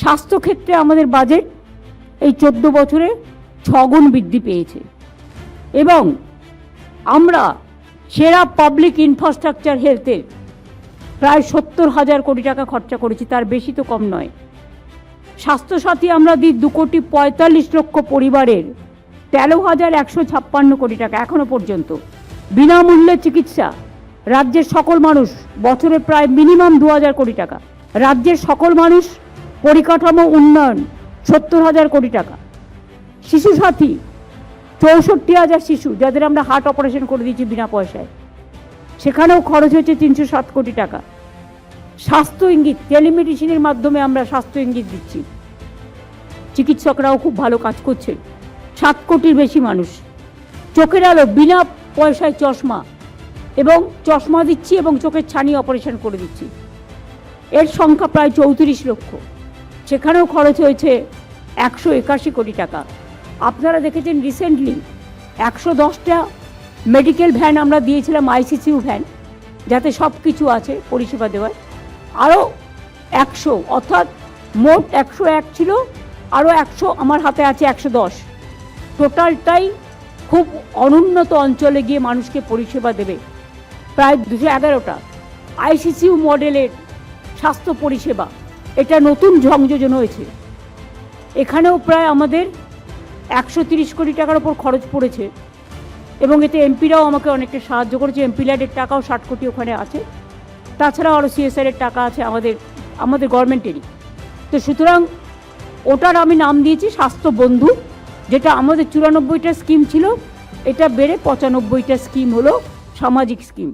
স্বাস্থ্যক্ষেত্রে আমাদের বাজেট এই চোদ্দ বছরে ছগুণ বৃদ্ধি পেয়েছে। এবং আমরা সেরা পাবলিক ইনফ্রাস্ট্রাকচার হেলথের প্রায় সত্তর হাজার কোটি টাকা খরচা করেছি, তার বেশি তো কম নয়। স্বাস্থ্যসাথী আমরা দিই দু কোটি পঁয়তাল্লিশ লক্ষ পরিবারের তেরো হাজার একশো ছাপ্পান্ন কোটি টাকা এখনও পর্যন্ত। বিনামূল্যে চিকিৎসা রাজ্যের সকল মানুষ বছরে প্রায় মিনিমাম দু হাজার কোটি টাকা। রাজ্যের সকল মানুষ পরিকাঠামো উন্নয়ন সত্তর হাজার কোটি টাকা। শিশু সাথী, চৌষট্টি হাজার শিশু, যাদের আমরা হার্ট অপারেশন করে দিয়েছি বিনা পয়সায়। সেখানেও খরচ হয়েছে তিনশো সাত কোটি টাকা। স্বাস্থ্য ইঙ্গিত, টেলিমেডিসিনের মাধ্যমে আমরা স্বাস্থ্য ইঙ্গিত দিচ্ছি। চিকিৎসকরাও খুব ভালো কাজ করছে। সাত কোটির বেশি মানুষ। চোখের আলো, বিনা পয়সায় চশমা এবং চশমা দিচ্ছি এবং চোখের ছানি অপারেশন করে দিচ্ছি। এর সংখ্যা প্রায় চৌত্রিশ লক্ষ। সেখানেও খরচ হয়েছে একশো একাশি কোটি টাকা। আপনারা দেখেছেন রিসেন্টলি একশো দশটা মেডিকেল ভ্যান আমরা দিয়েছিলাম আইসিসিউ ভ্যান যাতে সব কিছু আছে পরিষেবা দেওয়ার। আরও একশো, অর্থাৎ মোট একশো এক ছিল, আরও একশো আমার হাতে আছে একশো দশ। টোটালটাই খুব অনুন্নত অঞ্চলে গিয়ে মানুষকে পরিষেবা দেবে। প্রায় দুশো এগারোটা। আইসিসিউ মডেলের স্বাস্থ্য পরিষেবা। এটা নতুন সংযোজন হয়েছে। এখানেও প্রায় আমাদের একশো তিরিশ কোটি টাকার ওপর খরচ পড়েছে এবং এতে এমপিরাও আমাকে অনেকটা সাহায্য করেছে। এমপি ল্যাডের টাকাও ষাট কোটি ওখানে আছে। তাছাড়া আরও সিএসআর এর টাকা আছে আমাদের আমাদের গভর্নমেন্টেরই। তো সুতরাং ওটার আমি নাম দিয়েছি স্বাস্থ্য বন্ধু, যেটা আমাদের চুরানব্বইটা স্কিম ছিল। এটা বেড়ে পঁচানব্বইটা স্কিম হলো সামাজিক স্কিম।